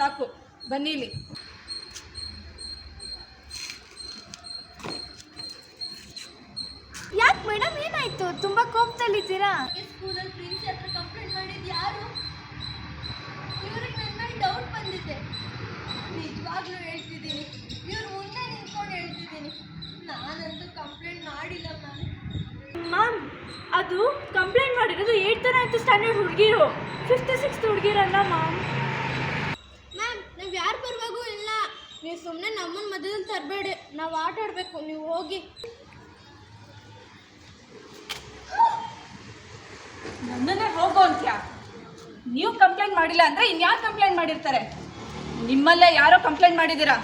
ಸಾಕು. ಬನ್ನಿ ಇಲ್ಲಿ. ಯಾಕೆ ಮೇಡಮ್ ಏನಾಯ್ತು? ತುಂಬಾ ಕೋಪದಲ್ಲಿದ್ದೀರಾ? ಸ್ಕೂಲಲ್ಲಿ ಪ್ರಿನ್ಸಿ ಹತ್ರ ಕಂಪ್ಲೇಂಟ್ ಮಾಡಿದ್ದು ಯಾರು? ಇವ್ರಿಗೆ ನನ್ನ ಮೇಲೆ ಡೌಟ್ ಬಂದಿದೆ. ನಿಜವಾಗ್ಲೂ ಹೇಳ್ತಿದ್ದೀನಿ. ಇವ್ರು ಮುಂದೆ ನಿಂತ್ಕೊಂಡು ಹೇಳ್ತಿದ್ದೀನಿ. ನಾನಂತೂ ಕಂಪ್ಲೇಂಟ್ ಮಾಡಿಲ್ಲ ಮ್ಯಾಮ್ ಮ್ಯಾಮ್ ಅದು ಕಂಪ್ಲೇಂಟ್ ಮಾಡಿರೋದು ಥರ ಆಯಿತು ಸ್ಟ್ಯಾಂಡರ್ಡ್ ಹುಡುಗಿರು. ಫಿಫ್ತ್ ಸಿಕ್ಸ್ತ್ ಹುಡುಗಿರಲ್ಲ ಮ್ಯಾಮ್ ನಾವು ಯಾರು ಬರುವಾಗೂ ಇಲ್ಲ ನೀವು ಸುಮ್ಮನೆ ನಮ್ಮನ್ನ ಮಧ್ಯದಲ್ಲಿ ತರಬೇಡಿ. ನಾವು ಆಟ ಆಡಬೇಕು ನೀವು ಹೋಗಿ. ನನ್ನನ್ನೇ ಹೋಗೋ ಅಂತ್ಯಾ? ನೀವು ಕಂಪ್ಲೇಂಟ್ ಮಾಡಿಲ್ಲ ಅಂದರೆ ಇನ್ಯಾರು ಕಂಪ್ಲೇಂಟ್ ಮಾಡಿರ್ತಾರೆ? ನಿಮ್ಮಲ್ಲೇ ಯಾರೋ ಕಂಪ್ಲೇಂಟ್ ಮಾಡಿದ್ದೀರಾ?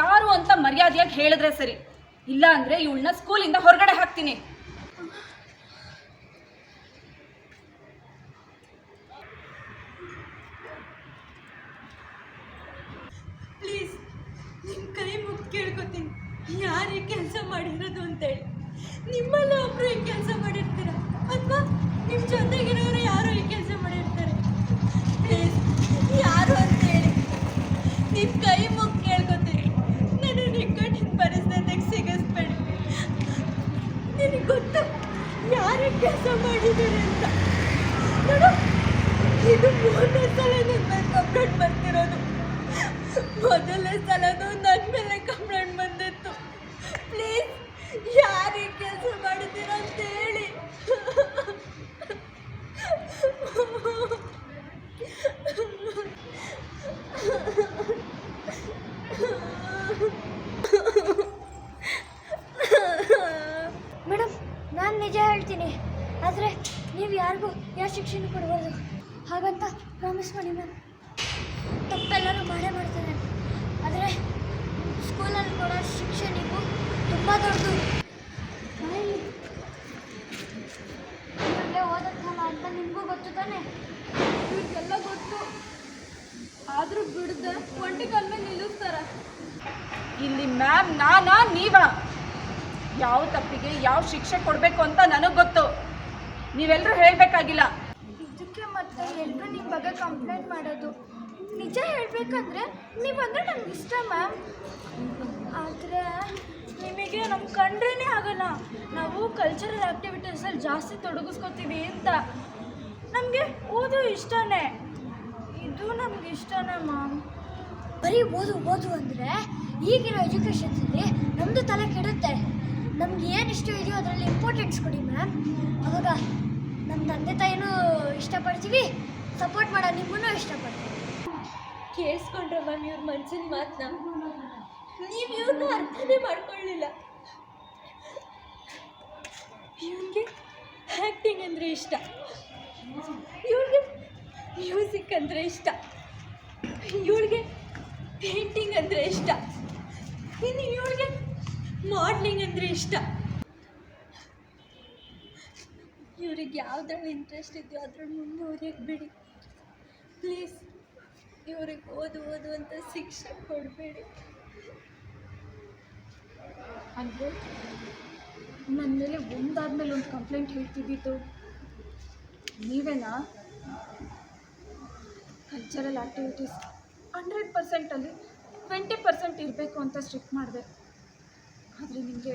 ಯಾರು ಅಂತ ಮರ್ಯಾದೆಯಾಗಿ ಹೇಳಿದ್ರೆ ಸರಿ. ಇಲ್ಲ ಅಂದರೆ ಇವಳನ್ನ ಸ್ಕೂಲಿಂದ ಹೊರಗಡೆ ಹಾಕ್ತೀನಿ. ಪ್ಲೀಸ್ ನಿಮ್ಮ ಕೈ ಮುಗ್ದು ಕೇಳ್ಕೊತೀನಿ. ಯಾರು ಕೆಲಸ ಮಾಡಿರೋದು ಅಂತೇಳಿ. ನಿಮ್ಮಲ್ಲ ಒಬ್ರು ಈ ಕೆಲಸ ಮಾಡಿರ್ತೀರ? ಅಥವಾ ನಿಮ್ಮ ಜೊತೆಗಿರೋರು ಯಾರು ಈ ಕೆಲಸ ಮಾಡಿರ್ತಾರೆ? ಪ್ಲೀಸ್ ಯಾರು ಅಂತ ಹೇಳಿ ನಿಮ್ಮ ಕೈ ಮುಗ್ದು ಕೇಳ್ಕೊತೀನಿ. ನಾನು ನಿಕ್ಕಟ್ಟಿನ ಪರಿಸ್ಥಿತಿಗೆ ಸಿಗಿಸ್ಬೇಡಿ. ನಿನಗೆ ಗೊತ್ತು ಯಾರು ಕೆಲಸ ಮಾಡಿದ್ದಾರೆ ಅಂತ. ನೋಡು, ಇದು ಮೂರನೇ ಸಲ ನನ್ನ ಬರ್ತಿರೋದು. వదిలేస్తాను నన్ను ಮ್ಯಾಮ್ ನಾನಾ ನೀವ. ಯಾವ ತಪ್ಪಿಗೆ, ಯಾವ ಶಿಕ್ಷೆ ಕೊಡಬೇಕು ಅಂತ ನನಗೆ ಗೊತ್ತು. ನೀವೆಲ್ಲರೂ ಹೇಳಬೇಕಾಗಿಲ್ಲ. ಇದಕ್ಕೆ ಮತ್ತೆ ಎಲ್ಲರೂ ನಿಮ್ಮ ಬಗ್ಗೆ ಕಂಪ್ಲೇಂಟ್ ಮಾಡೋದು. ನಿಜ ಹೇಳಬೇಕಂದ್ರೆ ನೀವಂದ್ರೆ ನಮ್ಗೆ ಇಷ್ಟ ಮ್ಯಾಮ್ ಆದರೆ ನಿಮಗೆ ನಮ್ಮ ಕಂಡ್ರೇ ಆಗಲ್ಲ. ನಾವು ಕಲ್ಚರಲ್ ಅಲ್ಲಿ ಜಾಸ್ತಿ ತೊಡಗಿಸ್ಕೊತೀವಿ ಅಂತ. ನಮಗೆ ಓದು ಇಷ್ಟನೇ. ಇದು ನಮ್ಗೆ ಇಷ್ಟನೇ ಮ್ಯಾಮ್ ಬರೀ ಓದು ಓದು ಅಂದರೆ ಈಗಿರೋ ಎಜುಕೇಷನ್ಸಲ್ಲಿ ನಮ್ಮದು ತಲೆ ಕೆಡುತ್ತೆ. ನಮ್ಗೆ ಏನು ಇಷ್ಟ ಇದೆಯೋ ಅದರಲ್ಲಿ ಇಂಪಾರ್ಟೆನ್ಸ್ ಕೊಡಿ ಮ್ಯಾಮ್ ಅವಾಗ ನಮ್ಮ ತಂದೆ ತಾಯಿನೂ ಇಷ್ಟಪಡ್ತೀವಿ ಸಪೋರ್ಟ್ ಮಾಡೋ ನಿಮ್ಮನ್ನು ಇಷ್ಟಪಡ್ತೀವಿ. ಕೇಳಿಸ್ಕೊಂಡ್ರೆ ಮ್ಯಾಮ್ ಇವ್ರ ಮನ್ಸಿನ ಮಾತನ್ನ ನೀವು ಇವ್ರನ್ನ ಅರ್ಥನೇ ಮಾಡ್ಕೊಳ್ಳಿಲ್ಲ ಇವ್ರಿಗೆ ಆ್ಯಕ್ಟಿಂಗ್ ಅಂದರೆ ಇಷ್ಟ. ಇವ್ರಿಗೆ ಮ್ಯೂಸಿಕ್ ಅಂದರೆ ಇಷ್ಟ. ಇವಳಿಗೆ ಪೇಂಟಿಂಗ್ ಅಂದರೆ ಇಷ್ಟ. ಇನ್ನು ಇವಳಿಗೆ ಮಾಡ್ಲಿಂಗ್ ಅಂದರೆ ಇಷ್ಟ. ಇವ್ರಿಗೆ ಯಾವ್ದ್ರಲ್ಲಿ ಇಂಟ್ರೆಸ್ಟ್ ಇದೆಯೋ ಅದ್ರಲ್ಲಿ ಮುಂದುವರಿಯಕ್ಕೆ ಬಿಡಿ. ಪ್ಲೀಸ್ ಇವ್ರಿಗೆ ಓದು ಓದು ಅಂತ ಶಿಕ್ಷೆ ಕೊಡಬೇಡಿ. ಅಂದರೆ ನನ್ನ ಮೇಲೆ ಒಂದಾದ್ಮೇಲೆ ಒಂದು ಕಂಪ್ಲೇಂಟ್ ಹೇಳ್ತಿದ್ದಿತ್ತು ನೀವೇನಾ? ಕಲ್ಚರಲ್ ಆ್ಯಕ್ಟಿವಿಟೀಸ್ ಹಂಡ್ರೆಡ್ ಪರ್ಸೆಂಟಲ್ಲಿ ಟ್ವೆಂಟಿ ಪರ್ಸೆಂಟ್ ಇರಬೇಕು ಅಂತ ಸ್ಟ್ರಿಕ್ಟ್ ಮಾಡಿದೆ. ಆದರೆ ನಿಮಗೆ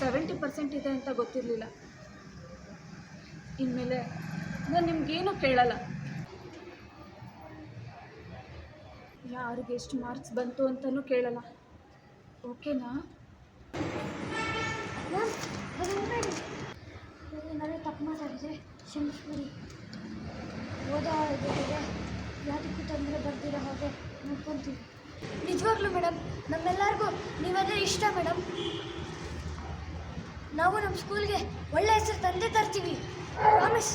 ಸೆವೆಂಟಿ ಪರ್ಸೆಂಟ್ ಇದೆ ಅಂತ ಗೊತ್ತಿರಲಿಲ್ಲ. ಇನ್ಮೇಲೆ ನಾನು ನಿಮಗೇನು ಕೇಳಲ್ಲ. ಯಾರಿಗೆ ಎಷ್ಟು ಮಾರ್ಕ್ಸ್ ಬಂತು ಅಂತಲೂ ಕೇಳಲ್ಲ. ಓಕೆನಾ ನಾನು ತಪ್ಪು ಮಾತಾಡಿದ್ರೆ ಕ್ಷಮಿಸ್ಬಿಡಿ. ಓದೋ ಜೊತೆಗೆ ಯಾವುದಕ್ಕೂ ತೊಂದರೆ ಬರ್ದಿರೋ ಹಾಗೆ ನೋಡ್ಕೊತೀವಿ. ನಿಜವಾಗ್ಲೂ ಮೇಡಮ್, ನಮ್ಮೆಲ್ಲರಿಗೂ ನೀವೆಲ್ಲ ಇಷ್ಟ ಮೇಡಮ್. ನಾವು ನಮ್ಮ ಸ್ಕೂಲ್ಗೆ ಒಳ್ಳೆ ಹೆಸರು ತಂದೆ ತರ್ತೀವಿ ಪ್ರಾಮಿಸ್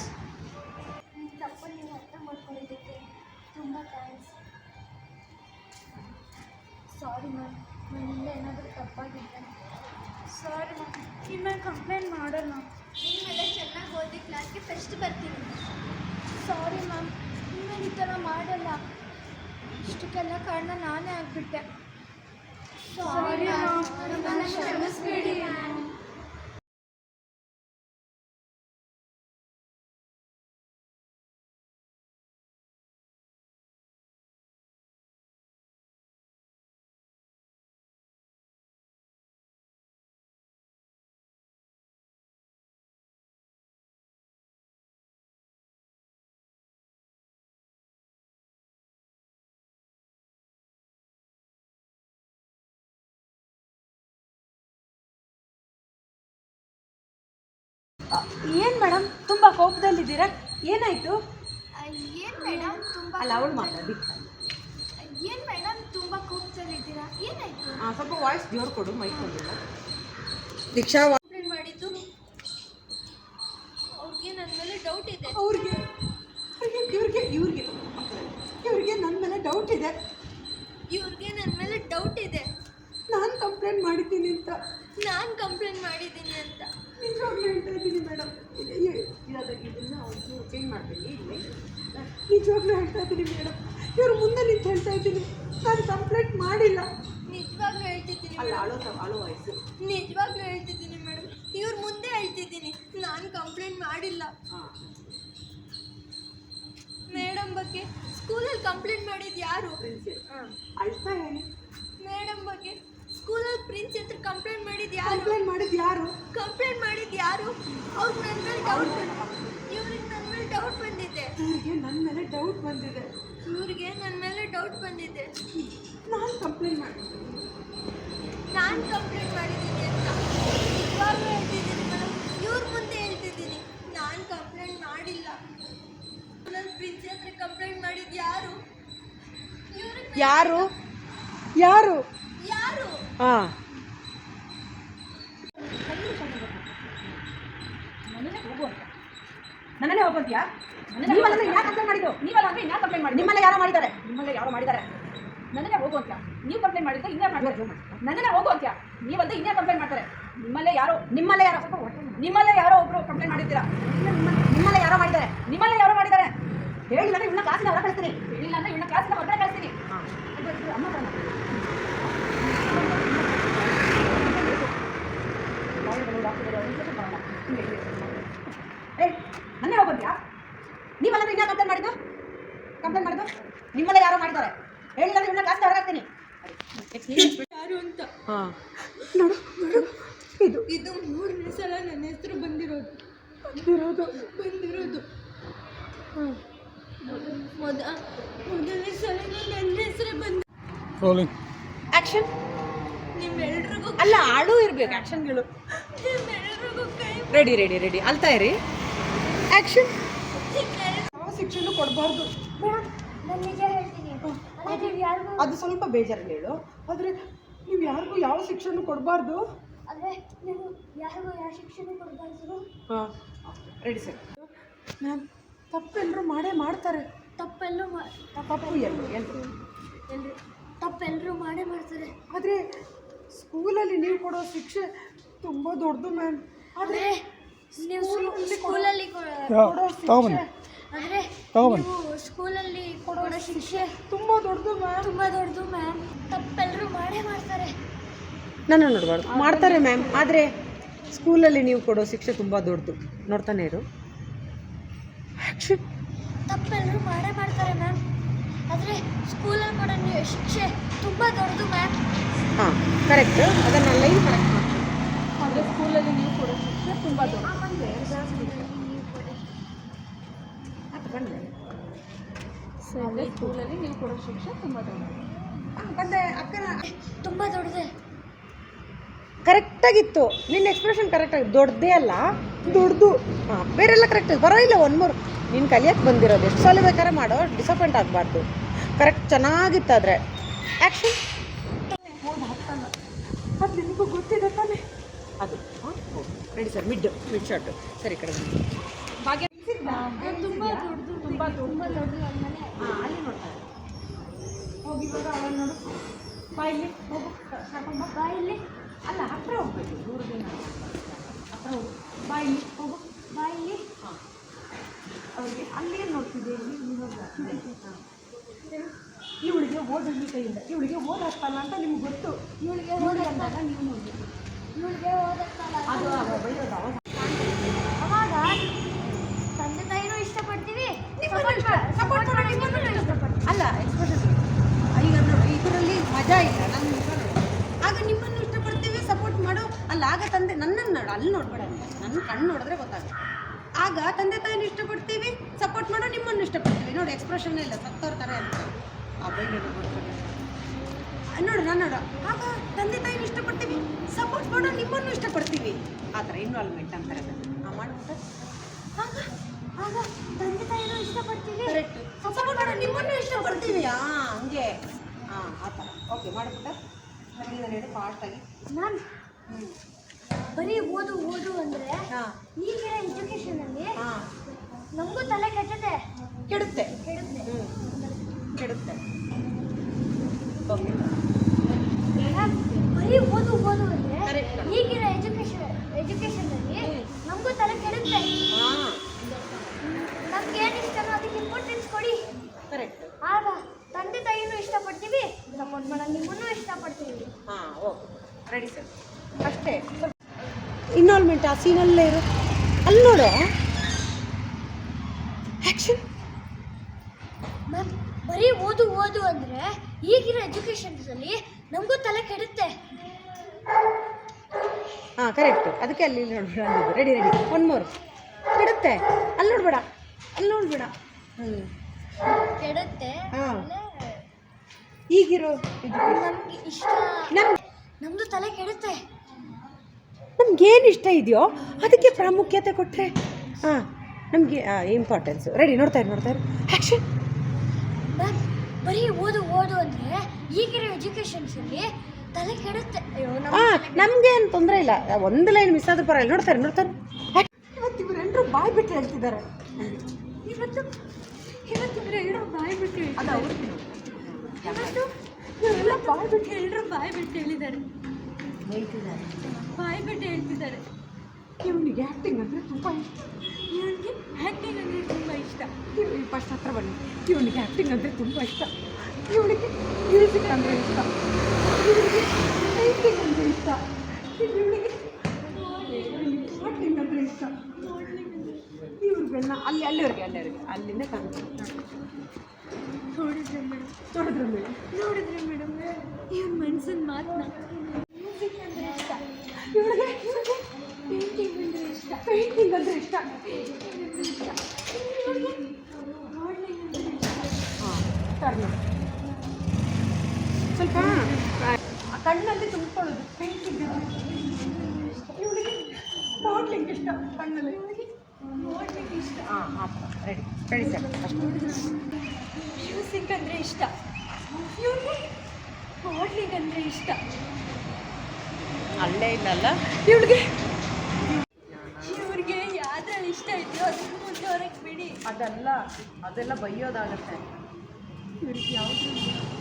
ನಾನೇ ಆಗಿಬಿಟ್ಟೆ ಸಾರಿ ಮ್ಯಾಮ್ ಏನು ಮೇಡಮ್ ತುಂಬ ಕೋಪದಲ್ಲಿದ್ದೀರಾ? ಏನಾಯಿತು? ಏನು ಮೇಡಮ್ ತುಂಬ ಅಲ್ಲ ಅವಳು ಮಾತಾಡಿ. ಏನು ಮೇಡಮ್ ತುಂಬ ಕೋಪದಲ್ಲಿದ್ದೀರಾ? ಏನಾಯ್ತು? ಸ್ವಲ್ಪ ವಾಯ್ಸ್ ಜೋರು ಕೊಡು ಮೈಕ್ ಬಂದಿಲ್ಲ. ದೀಕ್ಷಾ ಕಂಪ್ಲೇಂಟ್ ಮಾಡಿದ್ದು? ಅವ್ರಿಗೆ ನನ್ನ ಮೇಲೆ ಡೌಟ್ ಇದೆ. ಅವ್ರಿಗೆ? ಅವ್ರಿಗೆ ಇವ್ರಿಗೆ ಇವ್ರಿಗೆ. ಇವ್ರಿಗೆ ನನ್ನ ಮೇಲೆ ಡೌಟ್ ಇದೆ. ಇವ್ರಿಗೆ ನನ್ನ ಮೇಲೆ ಡೌಟ್ ಇದೆ. ನಾನು ಕಂಪ್ಲೇಂಟ್ ಮಾಡಿದ್ದೀನಿ ಅಂತ. ನಾನು ಕಂಪ್ಲೇಂಟ್ ಮಾಡಿದ್ದೀನಿ ಅಂತ. ನಿಜವಾಗ್ಲೂ ಹೇಳ್ತಾ ಇದ್ದೀನಿ ಮೇಡಮ್. ಇದನ್ನು ಒಂದು ಚೇಂಜ್ ಮಾಡ್ತೀನಿ ಇಲ್ಲಿ. ನಿಜವಾಗ್ಲೂ ಹೇಳ್ತಾ ಇದ್ದೀನಿ ಮೇಡಮ್. ಇವ್ರ ಮುಂದೆ ನಿಂತು ಹೇಳ್ತಾ ಇದ್ದೀನಿ. ನಾನು ಕಂಪ್ಲೇಂಟ್ ಮಾಡಿಲ್ಲ. ನಿಜವಾಗ್ಲೂ ಹೇಳ್ತಿದ್ದೀನಿ ಅಲ್ಲ ಅಳೋ ಅಳೋ ವಯಸ್ಸು. ನಿಜವಾಗ್ಲೂ ಹೇಳ್ತಿದ್ದೀನಿ ಮೇಡಮ್. ಇವ್ರ ಮುಂದೆ ಹೇಳ್ತಿದ್ದೀನಿ. ನಾನು ಕಂಪ್ಲೇಂಟ್ ಮಾಡಿಲ್ಲ. ಹಾಂ. ಮೇಡಮ್ ಬಗ್ಗೆ. ಸ್ಕೂಲಲ್ಲಿ ಕಂಪ್ಲೇಂಟ್ ಮಾಡಿದ್ದು ಯಾರು? ಅಳ್ತಾ ಹೇಳಿ. ಮೇಡಮ್ ಬಗ್ಗೆ. ಸ್ಕೂಲಲ್ಲಿ ಪ್ರಿನ್ಸ್ ಹತ್ರ ಕಂಪ್ಲೇಂಟ್ ಮಾಡಿದ್ದು ಯಾರು? ಕಂಪ್ಲೇಂಟ್ ಮಾಡಿದ್ದು ಯಾರು? ಕಂಪ್ಲೇಂಟ್ ಮಾಡಿದ್ದು ಯಾರು? ಅವ್ರು ನನ್ನ ಮೇಲೆ ಡೌಟ್ ಇವ್ರಿಗೆ ನನ್ನ ಮೇಲೆ ಡೌಟ್ ಬಂದಿದೆ. ಇವ್ರಿಗೆ ನನ್ನ ಮೇಲೆ ಡೌಟ್ ಬಂದಿದೆ. ಇವ್ರಿಗೆ ನನ್ನ ಮೇಲೆ ಡೌಟ್ ಬಂದಿದೆ. ನಾನು ಕಂಪ್ಲೇಂಟ್ ಮಾಡಿದ್ದೀನಿ ನಾನು ಕಂಪ್ಲೇಂಟ್ ಮಾಡಿದ್ದೀನಿ ಅಂತ. ಇವಾಗಲೂ ಹೇಳ್ತಿದ್ದೀನಿ ಮೇಡಮ್ ಇವ್ರ ಮುಂದೆ ಹೇಳ್ತಿದ್ದೀನಿ. ನಾನು ಕಂಪ್ಲೇಂಟ್ ಮಾಡಿಲ್ಲ. ನನ್ನ ಪ್ರಿನ್ಸ್ ಹತ್ರ ಕಂಪ್ಲೇಂಟ್ ಮಾಡಿದ್ದು ಯಾರು? ಯಾರು? ಯಾರು? ಹಾಂ. ಹೋಗು ಅಂತ. ಹೋಗ್ತೀಯಾ ನೀವಲ್ಲ ಹೋಗು ಯಾಕೆ ಕಂಪ್ಲೇಂಟ್ ಮಾಡಿದ್ದು? ನೀವಲ್ಲ ಅಂದ್ರೆ ಇನ್ಯಾರು ಕಂಪ್ಲೇಂಟ್ ಮಾಡಿ ನಿಮ್ಮಲ್ಲ ಯಾರು ಮಾಡಿದ್ದಾರೆ. ನಿಮ್ಮಲ್ಲೇ ಯಾರು ಮಾಡಿದ್ದಾರೆ. ನನ್ನನ್ನೇ ಹೋಗು ಅಂತ ನೀವು ಕಂಪ್ಲೇಂಟ್ ಮಾಡಿದ್ರೆ ಇನ್ನೇ ಮಾಡ್ತಾರೆ. ನನ್ನನ್ನೇ ಹೋಗು ಅಂತ ನೀವಂತ ಇನ್ಯಾರು ಕಂಪ್ಲೇಂಟ್ ಮಾಡ್ತಾರೆ. ನಿಮ್ಮಲ್ಲೇ ಯಾರೋ ನಿಮ್ಮಲ್ಲೇ ಯಾರೋ ನಿಮ್ಮಲ್ಲೇ ಯಾರೋ ಒಬ್ರು ಕಂಪ್ಲೇಂಟ್ ಮಾಡಿದ್ದೀರಾ ನಿಮ್ಮಲ್ಲೇ ಯಾರೋ ಮಾಡಿದ್ದಾರೆ. ನಿಮ್ಮಲ್ಲೇ ಯಾರೋ ಮಾಡಿದ್ದಾರೆ. ಹೇಳಿಲ್ಲ ಇವನ್ನ ಕ್ಲಾಸಿನ ಹೊರ ಕಳಿಸ್ತೀನಿ. ಹೇಳಿಲ್ಲ ಅಂದ್ರೆ ಇವನ್ನ ಕ್ಲಾಸಿನ ಹೊರಗಡೆ ಕಳಿಸ್ತೀನಿ ಅಮ್ಮ ಬರೋಣ. ಏಯ್ ನನ್ನೇ ಹೋಗ್ತೀಯಾ ನೀವಲ್ಲ ಇನ್ನ ಕಂಪ್ಲೇಂಟ್ ಮಾಡಿದ್ದು ಕಂಪ್ಲೇಂಟ್ ಮಾಡಿದ್ದು ನಿಮ್ಮಲ್ಲೇ ಯಾರೋ ಮಾಡಿದ್ದಾರೆ ಹೇಳಿಲ್ಲ ಇವನ್ನ ಕ್ಲಾಸ್ ಹೊರ ಹಾಕ್ತೀನಿ ಯಾರು ಅಂತ ಹಾಂ ನೋಡು ನೋಡು ಇದು ಇದು ಮೂರನೇ ಸಲ ನನ್ನ ಹೆಸರು ಬಂದಿರೋದು ಬಂದಿರೋದು ಬಂದಿರೋದು ಮೊದ ಮೊದಲನೇ ಸಲ ನನ್ನ ಹೆಸರೇ ಬಂದು ಆಕ್ಷನ್ ನಿಮ್ಮೆಲ್ರಿಗೂ ಅಲ್ಲ ಆಡು ಇರ್ಬೇಕು ಆಕ್ಷನ್ಗಳು ನಿಮ್ಮೆಲ್ರಿಗೂ ಕೈ ರೆಡಿ ರೆಡಿ ರೆಡಿ ಅಲ್ತಾ ಇರಿ? ಆಕ್ಷನ್ ಯಾವ ಶಿಕ್ಷಣ ಕೊಡಬಾರ್ದು. ಅದೇ ನೀವು ಯಾರಿಗೂ ಅದು ಸ್ವಲ್ಪ ಬೇಜಾರಲ್ಲಿ ಹೇಳು. ಆದರೆ ನೀವು ಯಾರಿಗೂ ಯಾವ ಶಿಕ್ಷಣ ಕೊಡಬಾರ್ದು. ಅಂದರೆ ನೀವು ಯಾರಿಗೂ ಯಾವ ಶಿಕ್ಷಣ ಕೊಡಬಾರ್ದು. ಹಾಂ. ರೆಡಿ ಸರ್ ಮ್ಯಾಮ್ ತಪ್ಪೆಲ್ಲರೂ ಮಾಡೇ ಮಾಡ್ತಾರೆ. ತಪ್ಪೆಲ್ಲೂ ಮಾ ತಪ್ಪು ಎಲ್ಲರೂ ಎಲ್ಲರೂ ಎಲ್ರು. ತಪ್ಪೆಲ್ಲರೂ ಮಾಡೇ ಮಾಡ್ತಾರೆ. ಆದರೆ ಸ್ಕೂಲಲ್ಲಿ ನೀವು ಕೊಡೋ ಶಿಕ್ಷೆ ತುಂಬ ದೊಡ್ಡದು ಮ್ಯಾಮ್. ಆದರೆ ನೀವು ಸ್ಕೂಲಲ್ಲಿ ಕೊಡೋಣ ಶಿಕ್ಷೆ. ಅಂದರೆ ನೀವು ಸ್ಕೂಲಲ್ಲಿ ಕೊಡೋ ಶಿಕ್ಷೆ ತುಂಬ ದೊಡ್ಡದು ಮ್ಯಾಮ್ ತುಂಬ ದೊಡ್ಡದು ಮ್ಯಾಮ್ ತಪ್ಪೆಲ್ಲರೂ ಮಾಡೇ ಮಾಡ್ತಾರೆ. ನನ್ನ ನೋಡಬಾರ್ದು. ಮಾಡ್ತಾರೆ ಮ್ಯಾಮ್ ಆದರೆ ಸ್ಕೂಲಲ್ಲಿ ನೀವು ಕೊಡೋ ಶಿಕ್ಷೆ ತುಂಬ ದೊಡ್ಡದು. ನೋಡ್ತಾನೆ ಇರು. ತಪ್ಪೆಲ್ಲರೂ ಮಾಡೇ ಮಾಡ್ತಾರೆ ಮ್ಯಾಮ್ ಆದರೆ ಸ್ಕೂಲಲ್ಲಿ ಕೊಡೋ ನೀವು ಶಿಕ್ಷೆ ತುಂಬ ದೊಡ್ಡದು ಮ್ಯಾಮ್ ಹಾಂ ಕರೆಕ್ಟ್ ಅದನ್ನು ಲೈನ್ ಕರೆಕ್ಟ್ ಆದರೆ ಸ್ಕೂಲಲ್ಲಿ ನೀವು ಕೊಡೋ ಶಿಕ್ಷೆ ತುಂಬ ದೊಡ್ಡ ಸ್ಕೂಲಲ್ಲಿ ನೀವು ಕೊಡೋ ಶಿಕ್ಷೆ ತುಂಬ ದೊಡ್ಡ ತುಂಬ ದೊಡ್ಡದೆ. ಕರೆಕ್ಟಾಗಿತ್ತು. ನಿನ್ನ ಎಕ್ಸ್ಪ್ರೆಷನ್ ಕರೆಕ್ಟಾಗಿ ದೊಡ್ಡದೇ ಅಲ್ಲ ದೊಡ್ಡದು. ಹಾಂ ಬೇರೆಲ್ಲ ಕರೆಕ್ಟ್ ಇಲ್ಲ ಒನ್ ಮೂರು. ನೀನು ಕಲಿಯಕ್ಕೆ ಬಂದಿರೋದು ಎಷ್ಟು ಸಲ ಬೇಕಾದ್ರೆ ಮಾಡೋ ಡಿಸಪಾಯಿಂಟ್ ಆಗಬಾರ್ದು. ಕರೆಕ್ಟ್ ಚೆನ್ನಾಗಿತ್ತು ಆದರೆ. ಆ್ಯಕ್ಷನ್ ಅದು ನಿಮಗೂ ಗೊತ್ತಿದೆ. Ready sir mid mid short ಸರಿ ಕಡೆ. ಭಾಗ್ಯ ತುಂಬ ದೊಡ್ಡದು, ತುಂಬ ತುಂಬ ದೊಡ್ಡದು. ಹಾಂ, ಅಲ್ಲಿ ನೋಡ್ತಾರೆ ಹೋಗಿ ಇವಾಗ ಅವಳು ನೋಡು. ಬಾಯಲ್ಲಿ ಹೋಗು. ಕರ್ಕೊಂಡು ಬಾಯಲ್ಲಿ ಅಲ್ಲ, ಹತ್ರ ಹೋಗ್ಬೇಕು, ದೂರದಿಂದ. ಹತ್ರ ಹೋಗು. ಬಾ ಹೋಗು. ಬಾಯಲ್ಲಿ ಹಾಂ. ಅವ್ರಿಗೆ ಅಲ್ಲಿ ನೋಡ್ತಿದ್ದೆ? ಇವಳಿಗೆ ಓದಿ ಕೈಯಿಂದ. ಇವಳಿಗೆ ಓದಕ್ಕಲ್ಲ ಅಂತ ನಿಮ್ಗೆ ಗೊತ್ತು. ಇವಳಿಗೆ ನೋಡಿ ಅಂದಾಗ ನೀವು ಅದು ಅವಾಗ ತಂದೆ ತಾಯಿನೂ ಇಷ್ಟಪಡ್ತೀವಿ. ಅಲ್ಲ ಎಕ್ಸ್ಪ್ರೆಷನ್ ಈಗ ಇದರಲ್ಲಿ ಮಜಾ ಇಲ್ಲ ನನ್ನ ಆಗ ನಿಮ್ಮನ್ನು ಇಷ್ಟಪಡ್ತೀವಿ ಸಪೋರ್ಟ್ ಮಾಡು. ಅಲ್ಲ ಆಗ ತಂದೆ ನನ್ನನ್ನು ನೋಡು ಅಲ್ಲಿ ನೋಡ್ಬೇಡ ನನ್ನ ಕಣ್ಣು ನೋಡಿದ್ರೆ ಗೊತ್ತಾಗುತ್ತೆ. ಆಗ ತಂದೆ ತಾಯಿನ ಇಷ್ಟಪಡ್ತೀವಿ ಸಪೋರ್ಟ್ ಮಾಡೋ ನಿಮ್ಮನ್ನು ಇಷ್ಟಪಡ್ತೀವಿ. ನೋಡಿ ಎಕ್ಸ್ಪ್ರೆಷನ್ ಇಲ್ಲ ಸತ್ತೋರ ಥರ ಅಂತ. ನೋಡು ನಾನು ನೋಡು. ಆಗ ತಂದೆ ತಾಯಿನ ಇಷ್ಟಪಡ್ತೀವಿ. ಸಪೋರ್ಟ್ ಮಾಡೋ ನಿಮ್ಮನ್ನು ಇಷ್ಟಪಡ್ತೀವಿ. ಆ ಥರ ಇನ್ವಾಲ್ವ್ಮೆಂಟ್ ಅಂತಾರೆ. ಆ ಮಾಡ್ಬಿಟ್ಟು. ಆಗ ಆಗ ತಂದೆ ತಾಯಿನೂ ಇಷ್ಟಪಡ್ತೀವಿ. ಕರೆಕ್ಟ್ ಸಪೋರ್ಟ್ ಮಾಡೋ ನಿಮ್ಮನ್ನು ಇಷ್ಟಪಡ್ತೀವಿ. ಹಾಂ ಹಂಗೆ. ಹಾಂ ಆ ಥರ. ಓಕೆ ಮಾಡ್ಬಿಟ್ಟು. ಅಲ್ಲಿ ನಾನು ಹೇಳಿ ಫಾಸ್ಟಾಗಿ ನಾನು ಬರೀ ಓದು ಓದು ಅಂದರೆ ಹಾಂ. ಈಗಿನ ಎಜುಕೇಷನಲ್ಲಿ ಹಾಂ. ನಮಗೂ ತಲೆ ಕೆಟ್ಟದೆ ಕೆಡುತ್ತೆ. ಕೆಡುತ್ತೆ. ಕೆಡುತ್ತೆ. ಬರೀ ಓದು ಓದು ಅಂದರೆ. ಈಗಿನ ಎಜುಕೇಷನ್ ಎಜುಕೇಷನಲ್ಲಿ ನಮಗೂ ತಲೆ ಕೆಡುತ್ತೆ ನಮ್ಗೆ ಏನು ಇಷ್ಟನೋ ಅದಕ್ಕೆ ಇಂಪಾರ್ಟೆನ್ಸ್ ಕೊಡಿ ಕರೆಕ್ಟ್ ಆಗ ತಂದೆ ತಾಯಿನೂ ಇಷ್ಟಪಡ್ತೀವಿ ಸಪೋರ್ಟ್ ಮಾಡೋ ನಿಮ್ಮನ್ನೂ ಇಷ್ಟಪಡ್ತೀವಿ ಹಾಂ ಓಕೆ ರೆಡಿ ಸರ್ ಅಷ್ಟೇ ಇನ್ವಾಲ್ವ್ಮೆಂಟ್ ಆ ಸೀನಲ್ಲೇ ಇರು ಅಲ್ಲಿ ನೋಡು ಆ್ಯಕ್ಷನ್ ಮ್ಯಾಮ್ ಬರೀ ಓದು ಓದು ಅಂದರೆ ಈಗಿನ ಎಜುಕೇಷನ್ಸಲ್ಲಿ ನಮಗೂ ತಲೆ ಕೆಡುತ್ತೆ. ಹಾಂ ಕರೆಕ್ಟ್ ಅದಕ್ಕೆ ಅಲ್ಲಿ ನೋಡ್ಬೇಡ ಅಂದಿದ್ದು ರೆಡಿ ರೆಡಿ ಒನ್ ಮೋರ್ ಕೆಡುತ್ತೆ. ಅಲ್ಲಿ ನೋಡ್ಬೇಡ ಅಲ್ಲಿ ನೋಡ್ಬೇಡ. ಹ್ಞೂ ಕೆಡುತ್ತೆ ಹಾಂ. ಈಗಿರೋ ನಮ್ಗೆ ಇಷ್ಟ. ನಮ್ ನಮ್ದು ತಲೆ ಕೆಡುತ್ತೆ. ನಮ್ಗೇನು ಇಷ್ಟ ಇದೆಯೋ ಅದಕ್ಕೆ ಪ್ರಾಮುಖ್ಯತೆ ಕೊಟ್ಟರೆ ಹಾಂ ನಮಗೆ ಇಂಪಾರ್ಟೆನ್ಸು ರೆಡಿ ನೋಡ್ತಾ ಇರಿ ನೋಡ್ತಾ ಇರಿ. ಆ್ಯಕ್ಷನ್ ಬರೀ ಓದು ಓದು ಅಂದರೆ ಈಗಿನ ಎಜುಕೇಷನ್ಸಲ್ಲಿ ತಲೆ ಕೆಡುತ್ತೆ. ಅಯ್ಯೋ ನಮ್ಮ ಹಾಂ ನಮಗೇನು ತೊಂದರೆ ಇಲ್ಲ. ಒಂದು ಲೈನ್ ಮಿಸ್ ಆದ್ರೂ ಪರವಾಗಿಲ್ಲ. ನೋಡ್ತಾರೆ ನೋಡ್ತಾರೆ. ಇವತ್ತು ಇವರೆಲ್ಲರೂ ಬಾಯ್ ಬಿಟ್ಟು ಹೇಳ್ತಿದ್ದಾರೆ. ಇವತ್ತು ಇವತ್ತು ಎಲ್ಲರೂ ಬಾಯಿ ಬಿಟ್ಟು ಅದು ಅವ್ರ ಇವತ್ತು ಇವರೆಲ್ಲ ಬಾಯಿ ಬಿಟ್ಟು ಎಲ್ಲರೂ ಬಾಯಿ ಬಿಟ್ಟು ಹೇಳಿದ್ದಾರೆ. ಹೇಳ್ತಿದ್ದಾರೆ ಬಾಯಿ ಬಿಟ್ಟು ಹೇಳ್ತಿದ್ದಾರೆ. ಇವನಿಗೆ ಆ್ಯಕ್ಟಿಂಗ್ ಅಂದರೆ ತುಂಬ ಇಷ್ಟ. ಇವನಿಗೆ ಆ್ಯಕ್ಟಿಂಗ್ ಅಂದರೆ ತುಂಬ ಇಷ್ಟ. ಇವನಿಗೆ ಫಸ್ಟ್ ಹತ್ರ ಬನ್ನಿ. ಇವನಿಗೆ ಆ್ಯಕ್ಟಿಂಗ್ ಅಂದರೆ ತುಂಬ ಇಷ್ಟ. ಇವನಿಗೆ ಮ್ಯೂಸಿಕ್ ಅಂದರೆ ಇಷ್ಟ ಇವನಿಗೆ ಪೇಂಟಿಂಗ್ ಅಂದರೆ ಇಷ್ಟ ಇವನಿಗೆ ಆ್ಯಕ್ಟಿಂಗ್ ಅಂದರೆ ಇಷ್ಟ ಇವ್ರಿಗೆಲ್ಲ ಅಲ್ಲಿ ಅಲ್ಲಿವರೆಗೆ ಅಲ್ಲಿವರೆಗೆ ಅಲ್ಲಿಂದ ಕಾಣ್ತೀನಿ ನೋಡಿದ್ರೆ ಮೇಡಮ್ ನೋಡಿದ್ರೆ ಮೇಲೆ ನೋಡಿದ್ರೆ ಮೇಡಮ್ ಇವ್ನ ಮನ್ಸಿನ ಮಾತನ್ನ ಮ್ಯೂಸಿಕ್ ಅಂದರೆ ಇಷ್ಟ ಇವಳಿಗೆ ಪೇಂಟಿಂಗ್ ಅಂದರೆ ಇಷ್ಟ ಪೇಂಟಿಂಗ್ ಅಂದರೆ ಇಷ್ಟ ಮಾಡ್ಲಿಂಗ್ ಅಂದರೆ ಇಷ್ಟ ಹಾಂ ಟರ್ನ್ ಸ್ವಲ್ಪ ಕಣ್ಣಲ್ಲಿ ತುಂಬಿಕೊಳ್ಳೋದು. ಪೇಂಟಿಂಗ್ ಇವಳಿಗೆ ಮಾಡ್ಲಿಂಗ್ ಇಷ್ಟ ಕಣ್ಣಲ್ಲಿ. ನೋಡ್ಲಿಕ್ಕೆ ಇಷ್ಟ. ಹಾಂ ಹಾಂ ರೆಡಿ ರೆಡಿ ಸರ್ ಮ್ಯೂಸಿಕ್ ಅಂದರೆ ಇಷ್ಟ. ಮಾಡ್ಲಿಂಗ್ ಅಂದರೆ ಇಷ್ಟ. ಅಲ್ಲೇ ಇಲ್ಲಲ್ಲ ಇವಳಿಗೆ ಇವ್ರಿಗೆ ಯಾವ್ದ್ರಲ್ಲಿ ಇಷ್ಟ ಇದೆಯೋ ಮುಂದೆ ಹೊರಗೆ ಬಿಡಿ ಅದಲ್ಲ ಅದೆಲ್ಲ ಬೈಯೋದಾಗತ್ತೆ. ಇವ್ರಿಗೆ ಯಾವುದು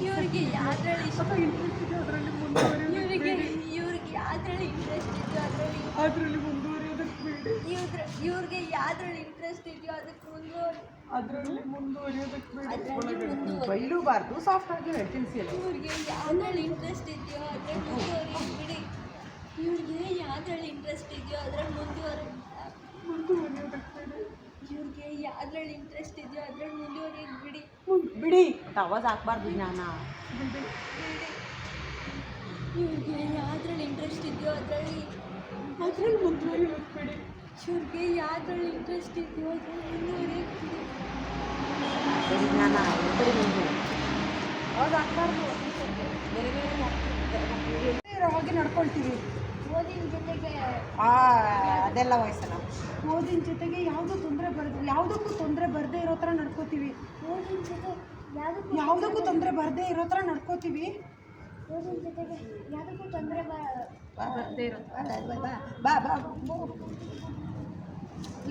ಇವರಿಗೆ ಯಾವ್ದ್ರಲ್ಲಿ ಇಷ್ಟ ಇಂಟ್ರೆಸ್ಟ್ ಇದೆ ಅದರಲ್ಲಿ ಮುಂದುವರಿಯೋದಕ್ಕೆ ಇವ್ರಿಗೆ ಇವ್ರಿಗೆ ಯಾವ್ದ್ರಲ್ಲಿ ಇಂಟ್ರೆಸ್ಟ್ ಇದೆಯೋ ಅದರಲ್ಲಿ ಅದರಲ್ಲಿ ಮುಂದುವರಿಯೋದಕ್ಕೆ ಬಿಡಿ. ಇವ್ರ ಇವ್ರಿಗೆ ಯಾವ್ದ್ರಲ್ಲಿ ಇಂಟ್ರೆಸ್ಟ್ ಇದೆಯೋ ಅದಕ್ಕೆ ಮುಂದುವರಿ. ಅದರಲ್ಲಿ ಮುಂದುವರಿಯೋದಕ್ಕೆ ಬಿಡಿ. ಬೈಲೂಬಾರ್ದು ಸಾಫ್ಟ್ ಆಗಿ ತಿಳಿಸಿ ಇವ್ರಿಗೆ ಯಾವ್ದ್ರಲ್ಲಿ ಇಂಟ್ರೆಸ್ಟ್ ಇದೆಯೋ ಅದ್ರಲ್ಲಿ ಮುಂದುವರಿ ಬಿಡಿ. ಇವ್ರಿಗೆ ಯಾವ್ದ್ರಲ್ಲಿ ಇಂಟ್ರೆಸ್ಟ್ ಇದೆಯೋ ಅದ್ರಲ್ಲಿ ಮುಂದುವರಿ ಮುಂದುವರಿಯೋದಕ್ಕೆ ಇವ್ರಿಗೆ ಯಾವ್ದ್ರಲ್ಲಿ ಇಂಟ್ರೆಸ್ಟ್ ಇದೆಯೋ ಅದ್ರಲ್ಲಿ ಮುಂದುವರಿಯಕ್ಕೆ ಬಿಡಿ. ಬಿಡಿ. ಅವಾಜ್ ಹಾಕ್ಬಾರ್ದು ಜ್ಞಾನ ಬಿಡಿ ಇವ್ರಿಗೆ ಯಾವ್ದ್ರಲ್ಲಿ ಇಂಟ್ರೆಸ್ಟ್ ಇದೆಯೋ ಅದರಲ್ಲಿ ಅದ್ರಲ್ಲಿ ಮುಂದುವರಿಯೋದಕ್ಕೆ ಬಿಡಿ. ಇವ್ರಿಗೆ ಯಾವ್ದ್ರಲ್ಲಿ ಇಂಟ್ರೆಸ್ಟ್ ಇದೆಯೋ ಅದ್ರಲ್ಲಿ ಮುಂದುವರಿಯಕ್ಕೆ ಬಿಡಿ. ಸರಿ ಮುಂದೆ ಅವಾಜ್ ಹಾಕ್ಬಾರ್ದು. ಬೇರೆ ಬೇರೆ ಹಾಗೆ ನಡ್ಕೊಳ್ತೀವಿ. ಅದೆಲ್ಲ ವಯಸ್ಸಲ್ಲ. ಓದಿನ ಜೊತೆಗೆ ಯಾವುದೂ ತೊಂದರೆ ಬರ್ದು ಯಾವುದಕ್ಕೂ ತೊಂದರೆ ಬರದೇ ಇರೋ ಥರ ನಡ್ಕೋತೀವಿ. ಓದಿನ ಜೊತೆ ಯಾವುದಕ್ಕೂ ಯಾವುದಕ್ಕೂ ತೊಂದರೆ ಬರದೇ ಇರೋ ಥರ ನಡ್ಕೋತೀವಿ. ಓದಿನ ಜೊತೆಗೆ ಯಾವುದಕ್ಕೂ ತೊಂದರೆ ಬರದೇ ಇರೋ ಬಾ ಬಾ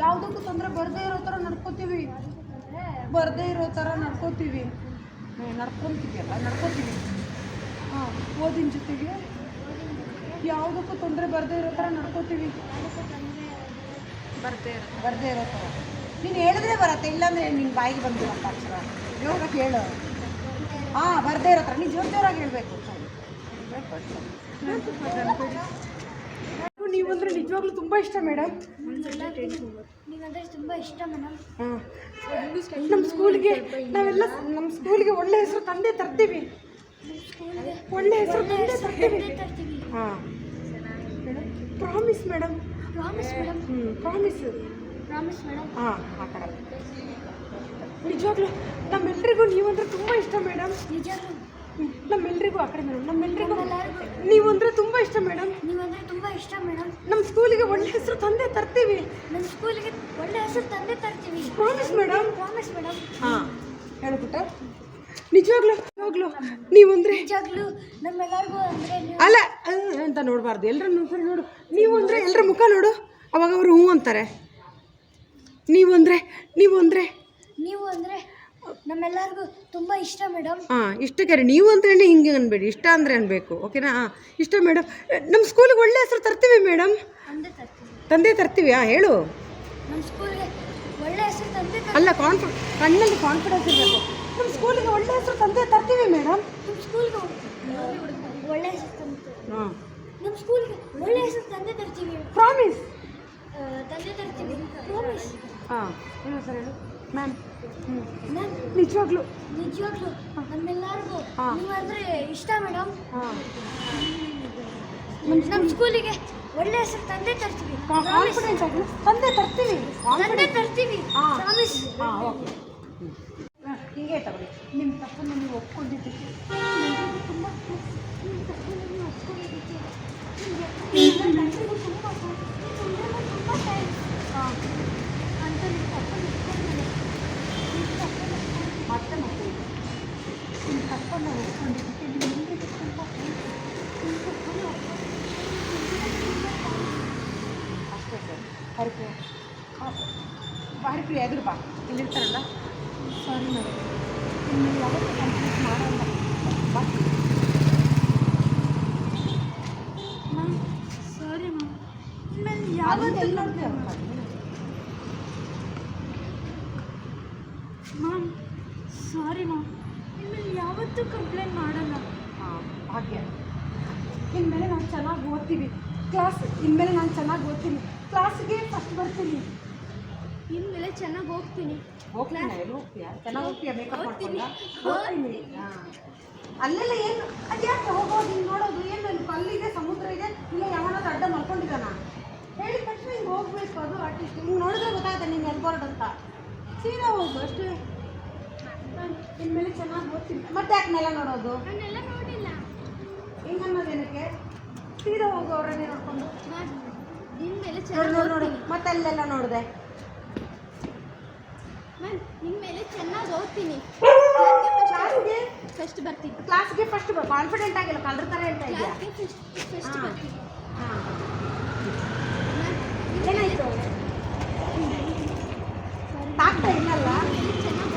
ಯಾವುದಕ್ಕೂ ತೊಂದರೆ ಬರದೇ ಇರೋ ಥರ ನಡ್ಕೋತೀವಿ. ಬರದೇ ಇರೋ ಥರ ನಡ್ಕೋತೀವಿ. ನಡ್ಕೊತೀವಿ ಅಲ್ಲ ನಡ್ಕೋತೀವಿ. ಹಾಂ ಓದಿನ ಜೊತೆಗೆ ಯಾವುದಕ್ಕೂ ತೊಂದರೆ ಬರದೇ ಇರೋ ಥರ ನಡ್ಕೋತೀವಿ. ಬರದೇ ಬರದೇ ಇರೋ ಥರ. ನೀನು ಹೇಳಿದ್ರೆ ಬರತ್ತೆ ಇಲ್ಲಾಂದ್ರೆ ನಿನ್ನ ಬಾಯಿಗೆ ಬಂದಿರಪ್ಪ ಅಕ್ಷರ ಯೋಗ ಹೇಳು. ಹಾಂ ಬರದೇ ಇರೋ ಥರ. ನೀನು ಜೋರು ಜೋರಾಗಿ ಹೇಳಬೇಕು. ನೀವಂದ್ರೆ ನಿಜವಾಗ್ಲೂ ತುಂಬ ಇಷ್ಟ ಮೇಡಮ್ ನೀವಂದ್ರೆ ತುಂಬ ಇಷ್ಟ ಮೇಡಮ್ ನಮ್ಮ ಸ್ಕೂಲ್ಗೆ ನಾವೆಲ್ಲ ನಮ್ಮ ಸ್ಕೂಲ್ಗೆ ಒಳ್ಳೆ ಹೆಸರು ತಂದೆ ತರ್ತೀವಿ. ಒಳ್ಳೆ ಹೆಸರು ತಂದೆ ತರ್ತೀವಿ ತರ್ತೀವಿ. ಹಾಂ. ಪ್ರಾಮಿಸ್ ಮೇಡಮ್ ಪ್ರಾಮಿಸ್ ಮೇಡಮ್ ಹ್ಞೂ ಪ್ರಾಮಿಸ್ ಪ್ರಾಮಿಸ್ ಮೇಡಮ್ ಹಾಂ ಆ ಥರ ನಿಜವಾಗ್ಲೂ ನಮ್ಮೆಲ್ರಿಗೂ ನೀವಂದ್ರೆ ತುಂಬ ಇಷ್ಟ ಮೇಡಮ್ ನಿಜ ನಮ್ಮೆಲ್ರಿಗೂ ಆ ಕಡೆ ಮೇಡಮ್ ನಮ್ಮೆಲ್ರಿಗೂ ನೀವಂದ್ರೆ ತುಂಬ ಇಷ್ಟ ಮೇಡಮ್ ನೀವಂದ್ರೆ ತುಂಬ ಇಷ್ಟ ಮೇಡಮ್ ನಮ್ಮ ಸ್ಕೂಲಿಗೆ ಒಳ್ಳೆ ಹೆಸರು ತಂದೆ ತರ್ತೀವಿ. ನಮ್ಮ ಸ್ಕೂಲಿಗೆ ಒಳ್ಳೆ ಹೆಸರು ತಂದೆ ತರ್ತೀವಿ. ಪ್ರಾಮಿಸ್ ಮೇಡಮ್ ಪ್ರಾಮಿಸ್ ಮೇಡಮ್ ಹಾಂ ಹೇಳ್ಬಿಟ್ಟ ನಿಜವಾಗ್ಲೂ ನಿಜವಾಗ್ಲು. ನೀವಂದ್ರೆ? ನಿಜಾಗ್ಲೂ ನಮ್ಮೆಲ್ಲರಿಗೂ ಅಂದರೆ ನೀವು ಅಲ್ಲ ಅಂತ ನೋಡಬಾರ್ದು. ಎಲ್ಲರ ಮುಖ ನೋಡು. ನೀವು ಅಂದರೆ ಎಲ್ಲರ ಮುಖ ನೋಡು. ಅವಾಗ ಅವರು ಹ್ಞೂ ಅಂತಾರೆ. ನೀವು ಅಂದರೆ ನೀವು ಅಂದರೆ ನೀವು ಅಂದರೆ ನಮ್ಮೆಲ್ಲರಿಗೂ ತುಂಬ ಇಷ್ಟ ಮೇಡಮ್. ಹಾಂ ಇಷ್ಟಕ್ಕೆ ಕರೆ ನೀವು ಅಂದ್ರೆ ಹಿಂಗೆ ಅನ್ಬೇಡಿ. ಇಷ್ಟ ಅಂದರೆ ಅನ್ಬೇಕು. ಓಕೆನಾ? ಹಾಂ ಇಷ್ಟ ಮೇಡಮ್. ನಮ್ಮ ಸ್ಕೂಲಿಗೆ ಒಳ್ಳೆ ಹೆಸರು ತರ್ತೀವಿ ಮೇಡಮ್. ತಂದೆ ತರ್ತೀವಿ. ತಂದೆ ತರ್ತೀವಿ. ಹಾಂ ಹೇಳು. ನಮ್ಮ ಸ್ಕೂಲ್ಗೆ ಒಳ್ಳೆ ಹೆಸರು ತಂದೆ ಅಲ್ಲ ಕಾನ್ಫಿ ಕಣ್ಣಲ್ಲಿ ಕಾನ್ಫಿಡೆನ್ಸ್ ಇರಬೇಕು. ನಮ್ಮ ಸ್ಕೂಲಿಗೆ ಒಳ್ಳೆ ಹೆಸರು ತಂದೆ ತರ್ತೀವಿ ಮೇಡಮ್. ನಮ್ಮ ಸ್ಕೂಲ್ಗೆ ಒಳ್ಳೆ ಹೆಸರು ತಂದೆ. ತರ್ತೀವಿ. ಹಾಂ. ನಮ್ಮ ಸ್ಕೂಲ್ಗೆ ಒಳ್ಳೆ ಹೆಸರು ತಂದೆ ತರ್ತೀವಿ. ಪ್ರಾಮಿಸ್ ತಂದೆ ತರ್ತೀವಿ. ಪ್ರಾಮಿಸ್ ಹಾಂ. ಏನು ಸರ್ ಹೇಳು? ಮ್ಯಾಮ್ ಮ್ಯಾಮ್ ನಿಜವಾಗ್ಲೂ. ನಿಜವಾಗ್ಲೂ. ನಮ್ಮೆಲ್ಲರಿಗೂ ಹಾ. ನೀವಂದ್ರೆ ಇಷ್ಟ ಮೇಡಮ್. ಹಾಂ. ನಮ್ಮ ಸ್ಕೂಲಿಗೆ ಒಳ್ಳೆ ಹೆಸರು ತಂದೆ ತರ್ತೀವಿ. ಕಾನ್ಫಿಡೆನ್ಸ್ ಆಗಿ. ತಂದೆ ತರ್ತೀವಿ. ತಂದೆ ತರ್ತೀವಿ. ಹಾ. ಪ್ರಾಮಿಸ್ ಹಾಂ ಓಕೆ ಹೀಗೆ ತಗೊಳ್ಳಿ. ನಿಮ್ಮ ತಪ್ಪನ್ನು ನೀವು ಒಪ್ಕೊಂಡಿದ್ದಕ್ಕೆ ತುಂಬ ನಿಮ್ಮ ತಪ್ಪನ್ನು ನೀವು ಒಪ್ಕೊಂಡಿದ್ದಕ್ಕೆ ಹಾಂ ಅಂತ ನೀವು ತಪ್ಪನ್ನು ಒಪ್ಕೊಂಡ್ಮೇಲೆ ನಿಮ್ಮ ತಪ್ಪನ್ನು ಮತ್ತೆ ಮತ್ತೆ ನಿಮ್ಮ ತಪ್ಪನ್ನು ಒಪ್ಕೊಂಡಿದ್ದಕ್ಕೆ ನಿಮ್ಮೆಲ್ಲರಿಗೂ ತುಂಬ ನಿಮ್ಮ ತಪ್ಪನ್ನು ಅಷ್ಟೇ ಸರ್ ಹರಿಪ್ರಿಯ ಹರಿಪ್ರಿಯ ಎದುರು ಬಾ ಇಲ್ಲಿರ್ತಾರಲ್ಲ ಸಾರಿ ಮೇಡಮ್ ಇನ್ನು ಯಾವತ್ತೂ ಕಂಪ್ಲೀಟ್ ಮಾಡಲ್ಲ ಬಾ ಮ್ಯಾಮ್ ಸಾರಿ ಮ್ಯಾಮ್ ಇನ್ಮೇಲೆ ಅದು ಯಾವತ್ತೂ ಎಲ್ಲಿ ನೋಡ್ತೀಯ ಅವ್ರು? Ma'am sorry ma'am. ಇನ್ಮೇಲೆ ಯಾವತ್ತೂ ಕಂಪ್ಲೇಂಟ್ ಮಾಡಲ್ಲ. ಭಾಗ್ಯ ಇನ್ಮೇಲೆ ನಾವು ಚೆನ್ನಾಗಿ ಓದ್ತೀವಿ ಕ್ಲಾಸ್ ಇನ್ಮೇಲೆ ನಾನು ಚೆನ್ನಾಗಿ ಓದ್ತೀನಿ. ಕ್ಲಾಸ್ಗೆ ಫಸ್ಟ್ ಬರ್ತೀನಿ. ಇನ್ಮೇಲೆ ಚೆನ್ನಾಗಿ ಹೋಗ್ತೀನಿ. ಹೋಗ್ತೀನಿ ಎಲ್ಲಿ ಹೋಗ್ತೀಯಾ? ಚೆನ್ನಾಗಿ ಹೋಗ್ತೀಯಾ? ಮೇಕಪ್. ಮಾಡ್ಕೊಂಡ ಹೋಗ್ತೀನಿ. ಹಾಂ. ಅಲ್ಲೆಲ್ಲ ಏನು ಅದ್ಯಾಕೆ ಹೋಗೋದು ಹಿಂಗೆ ನೋಡೋದು? ಏನು ಅಲ್ಲಿ ಕಲ್ಲಿದೆ ಸಮುದ್ರ ಇದೆ? ಇಲ್ಲ ಯಾವನಾದ್ರು ಅಡ್ಡ ಮಲ್ಕೊಂಡಿದ್ದಾನ? ಹೇಳಿದ ತಕ್ಷಣ ಹಿಂಗೆ ಹೋಗ್ಬೇಕು ಅದು ಆರ್ಟಿಸ್ಟ್ ಹಿಂಗೆ ನೋಡಿದ್ರೆ ಗೊತ್ತಾಗುತ್ತೆ ನೀನು ಎಲ್ಬೋರ್ಡ್ ಅಂತ. ಸೀದಾ ಹೋಗು ಅಷ್ಟೇ. ನಾನ್ ಇನ್ಮೇಲೆ ಚೆನ್ನಾಗಿ ಓದ್ತೀನಿ. ಮತ್ತೆ ಯಾಕೆ ನೆಲ ನೋಡೋದು? ಹಿಂಗೆ ಅನ್ನೋದೇನಕ್ಕೆ ಸೀದಾ ಹೋಗು ಅವರನ್ನೇ ನೋಡ್ಕೊಂಡು. ನಿಮ್ಮ ಮೇಲೆ ಚೆನ್ನಾಗಿ ನೋಡು ನೋಡು. ಮತ್ತೆ ಅಲ್ಲೆಲ್ಲ ನೋಡಿದೆ. ನಿಮ್ಮ ಮೇಲೆ ಚೆನ್ನಾಗಿ ಓದ್ತೀನಿ. ಕ್ಲಾಸ್ಗೆ ಫಸ್ಟ್ ಬರ್ತೀನಿ. ಕ್ಲಾಸ್ಗೆ ಫಸ್ಟ್ ಕಾನ್ಫಿಡೆಂಟ್ ಆಗಿಲ್ಲ ಕಲರ್ ಥರ ಹೇಳ್ತಾ ಇದೆಯಾ? ಫಸ್ಟ್. ಬರ್ತೀನಿ. ಹಾಂ. ಏನಾಯ್ತು? ತಾಗ್ತಾ ಇಲ್ಲಲ್ಲ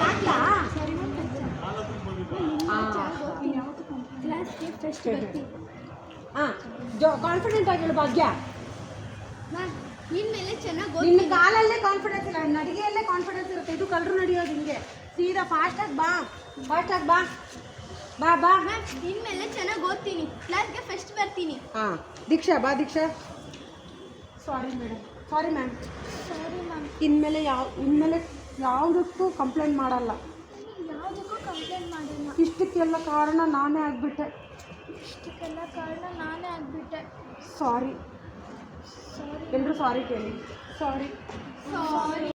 ತಾಗ್ತಾ ಕ್ಲಾಸ್ಗೆ ಫಸ್ಟ್ ಬರ್ತೀನಿ ಹಾಂ ಜೋ ಕಾನ್ಫಿಡೆಂಟ್ ಆಗಿಲ್ಲ ಭಾಗ್ಯ ಇನ್ಮೇಲೆ ಚೆನ್ನಾಗಿ ನಿನ್ನ ಕಾಲಲ್ಲೇ ಕಾನ್ಫಿಡೆನ್ಸ್ ಇಲ್ಲ ನಡಿಗೆಯಲ್ಲೇ ಕಾನ್ಫಿಡೆನ್ಸ್ ಇರುತ್ತೆ. ಇದು ಕಲ್ರು ನಡೆಯೋದು ಹಿಂಗೆ. ಸೀದಾ ಫಾಸ್ಟಾಗಿ ಬಾ. ಫಾಸ್ಟಾಗಿ ಬಾ. ಬಾ ಬಾ. ಇನ್ಮೇಲೆ ಚೆನ್ನಾಗಿ ಓದ್ತೀನಿ. ಕ್ಲಾಸ್ಗೆ ಫಸ್ಟ್ ಬರ್ತೀನಿ. ಹಾಂ ದೀಕ್ಷಾ ಬಾ Deeksha. Sorry madam sorry ma'am sorry ma'am ಇನ್ಮೇಲೆ ಯಾವ ಇನ್ಮೇಲೆ ಯಾವುದಕ್ಕೂ ಕಂಪ್ಲೇಂಟ್ ಮಾಡಲ್ಲ. ಯಾವುದಕ್ಕೂ ಕಂಪ್ಲೇಂಟ್ ಮಾಡಿಲ್ಲ. ಇಷ್ಟಕ್ಕೆಲ್ಲ ಕಾರಣ ನಾನೇ ಆಗಿಬಿಟ್ಟೆ. ಇಷ್ಟಕ್ಕೆಲ್ಲ ಕಾರಣ ನಾನೇ ಆಗಿಬಿಟ್ಟೆ. ಸಾರಿ ಸಾರಿ ಎಲ್ಲರೂ ಸಾರಿ ಕೇಳಿ. ಸಾರಿ ಸಾರಿ